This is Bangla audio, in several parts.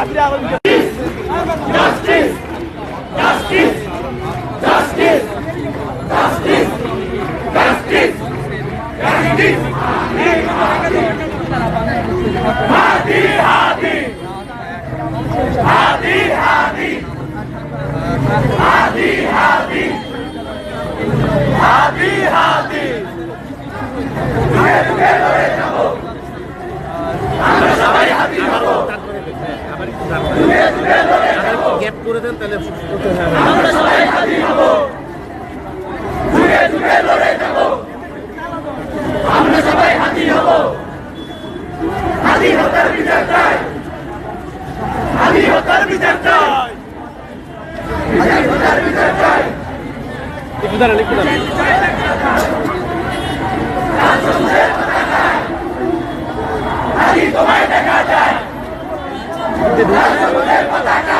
Happy, happy! করে দেন তাহলে আমরা সবাই খালি হব যুগে যুগে লড়ে যাব আমরা সবাই হাতি হব হাতি হত্যার বিচার চাই হাতি হত্যার বিচার চাই হাতি হত্যার বিচার চাই ইকদার আলী ইকদার হাতি তোমায় দেখা যায়। হাতি তোমায় দেখা যায়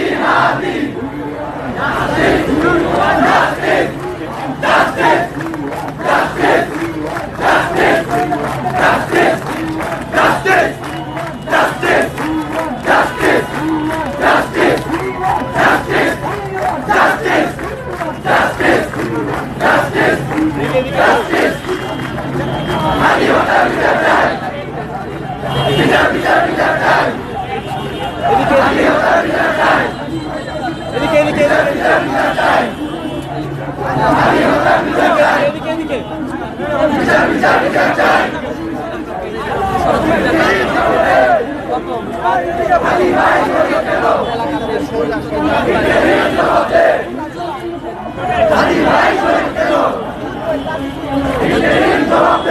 Hadi bay, hadi bay,